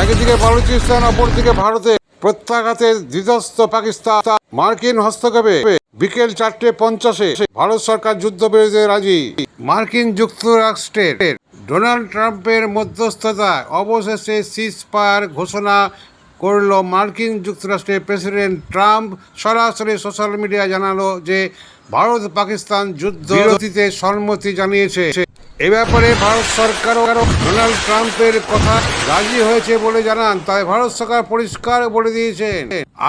একদিকে বালুচিস্তান, অপরদিকে ভারতে। প্রত্যাঘাতে বিধ্বস্ত পাকিস্তান। মার্কিন হস্তক্ষেপে বিকেল চারটে পঞ্চাশে ভারত সরকার যুদ্ধবিরতিতে রাজি। মার্কিন যুক্তরাষ্ট্রের ডোনাল্ড ট্রাম্পের মধ্যস্থতায় অবশেষে সিজ ফায়ার ঘোষণা করল মার্কিন যুক্তরাষ্ট্রের প্রেসিডেন্ট ট্রাম্প। সরাসরি সোশ্যাল মিডিয়ায় জানালো যে ভারত পাকিস্তান যুদ্ধ সম্মতি জানিয়েছে। এ ব্যাপারে ভারত সরকারও ডোনাল্ড ট্রাম্পের কথা রাজি হয়েছে বলে জানান, তাই ভারত সরকার পরিষ্কার বলে দিয়েছেন।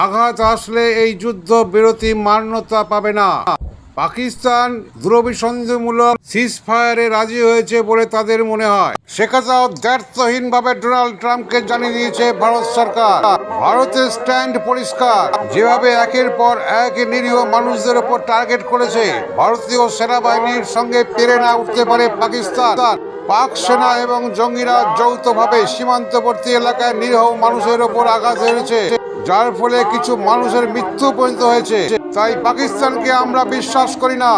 আঘাত আসলে এই যুদ্ধ বিরতি মান্যতা পাবে না। পাকিস্তান দূরভিসন্ধিমূলক সিজ ফায়ারে রাজি হয়েছে বলে তাদের মনে হয়। সে কথাও দ্ব্যর্থহীনভাবে ডোনাল্ড ট্রাম্পকে জানিয়ে দিয়েছে ভারত সরকার। ভারতের স্ট্যান্ড পরিষ্কার। যেভাবে একের পর এক নিরীহ মানুষদের উপর টার্গেট করেছে, ভারতীয় সেনাবাহিনীর সঙ্গে পেরে না উঠতে পারে পাকিস্তান। পাক সেনা এবং জঙ্গিরা যৌথভাবে সীমান্তবর্তী এলাকায় নিরীহ মানুষের ওপর আঘাত হেরেছে। যার ফলে কিছু মানুষের মৃত্যু পর্যন্ত হয়েছে। তাই পাকিস্তানকে আমরা বিশ্বাস করি না।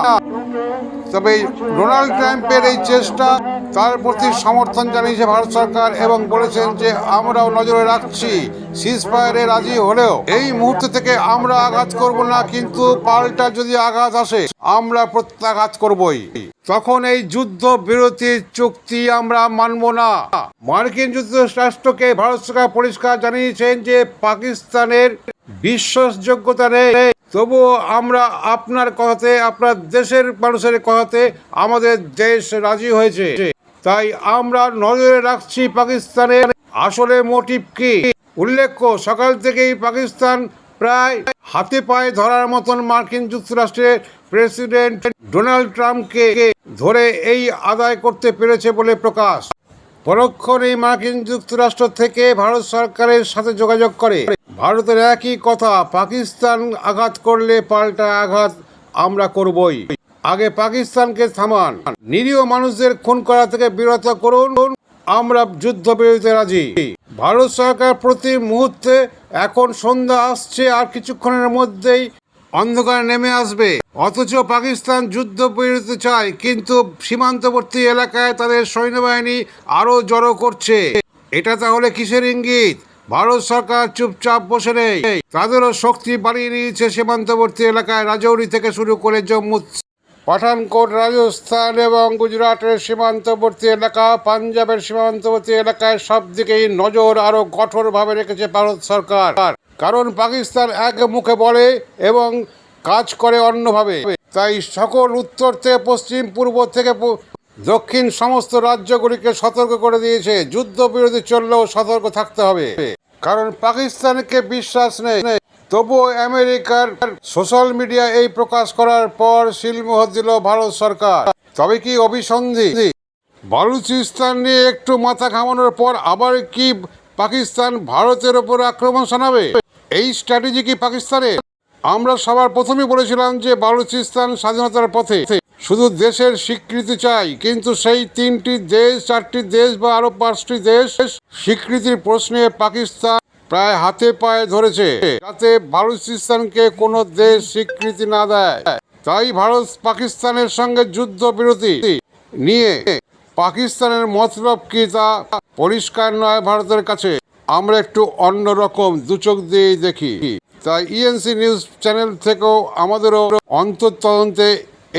তবে ডোনাল্ড ট্রাম্পের এই চেষ্টা তার প্রতি সমর্থন জানিয়েছে ভারত সরকার এবং বলেছেন যে আমরাও নজরে রাখছি সিজ ফায়ারে রাজি হলেও। এই মুহূর্ত থেকে আমরা আঘাত করব না, কিন্তু পাল্টা যদি আঘাত আসে, আমরা প্রত্যাঘাত করবই। তখন এই যুদ্ধ বিরতির চুক্তি আমরা মানব না। মার্কিন যুক্তরাষ্ট্রকে ভারত সরকার পরিষ্কার জানিয়েছেন যে পাকিস্তানের বিশ্বাসযোগ্যতা নেই। তবুও আমরা আপনার কথাতে, আপনার দেশের মানুষের কথাতে আমাদের দেশ রাজি হয়েছে। তাই আমরা নজরে রাখছি পাকিস্তানের আসলে মোটিভ কি। উল্লেখ্য, সকাল থেকেই পাকিস্তান প্রায় হাতে পায়ে ধরার মতন মার্কিন যুক্তরাষ্ট্রের প্রেসিডেন্ট ডোনাল্ড ট্রাম্পকে ধরে এই আদায় করতে পেরেছে বলে প্রকাশ। পরক্ষণেই মার্কিন যুক্তরাষ্ট্র থেকে ভারত সরকারের সাথে যোগাযোগ করে। ভারতের একই কথা, পাকিস্তান আঘাত করলে পাল্টা আঘাত আমরা করবই। আগে পাকিস্তানকে থামান। নিরীহ মানুষদের খুন করা থেকে বিরত করুন। আমরা যুদ্ধ বিরতিতে রাজি। ভারত সরকার প্রতি মুহূর্তে এখন সন্ধ্যা আসছে আর কিছুক্ষণের মধ্যেই অন্ধকার নেমে আসবে। অথচ পাকিস্তান যুদ্ধ বিরতি চায়, কিন্তু সীমান্তবর্তী এলাকায় তাদের সৈন্যবাহিনী আরও জড়ো করছে। এটা তাহলে কিসের ইঙ্গিত? ভারত সরকার চুপচাপ বসে নেই। তাদেরও শক্তি বাড়িয়ে নিয়েছে সীমান্তবর্তী এলাকায় রাজৌরি থেকে শুরু করে জম্মু। পাঠানকোট, রাজস্থান এবং গুজরাটের সীমান্তবর্তী এলাকা, পাঞ্জাবের সীমান্তবর্তী এলাকায় সব দিকেই নজর আরও কঠোরভাবে রেখেছে ভারত সরকার। কারণ পাকিস্তান এক মুখে বলে এবং কাজ করে অন্যভাবে। তাই সকল উত্তর থেকে পশ্চিম, পূর্ব থেকে দক্ষিণ সমস্ত রাজ্যগুলিকে সতর্ক করে দিয়েছে। যুদ্ধবিরতি চললেও সতর্ক থাকতে হবে। কারণ পাকিস্তানকে বিশ্বাস নেই। তবুও আমেরিকার সোশ্যাল মিডিয়া এই প্রকাশ করার পর শিলমোহর দিল ভারত সরকার। তবে কি অভিসন্ধি? বালুচিস্তান নিয়ে একটু মাথা ঘামানোর পর আবার কি পাকিস্তান ভারতের ওপর আক্রমণ শানাবে? এই স্ট্র্যাটেজি কি পাকিস্তানের? আমরা সবার প্রথমেই বলেছিলাম যে বালুচিস্তান স্বাধীনতার পথে। শুধু দেশের স্বীকৃতি চাই, কিন্তু সেই তিনটি দেশ, চারটি দেশ বা আরও পাঁচটি দেশ স্বীকৃতির প্রশ্নে পাকিস্তান প্রায় হাতে পায়ে ধরেছে, যাতে বালুচিস্তানকে কোনো দেশ স্বীকৃতি না দেয়। তাই ভারত পাকিস্তানের সঙ্গে যুদ্ধ বিরতি নিয়ে পাকিস্তানের মতলব কি তা পরিষ্কার নয় ভারতের কাছে। আমরা একটু অন্যরকম দুচোখ দিয়েই দেখি। তাই ইএনসি নিউজ চ্যানেল থেকেও আমাদেরও অন্তর্তদন্তে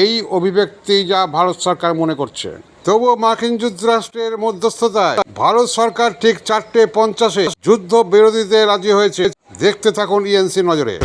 এই অভিব্যক্তি যা ভারত সরকার মনে করছে। তবুও মার্কিন যুক্তরাষ্ট্রের মধ্যস্থতায় ভারত সরকার ঠিক চারটে পঞ্চাশে যুদ্ধ বিরোধীতে রাজি হয়েছে। দেখতে থাকুন ইএনসি নজরে।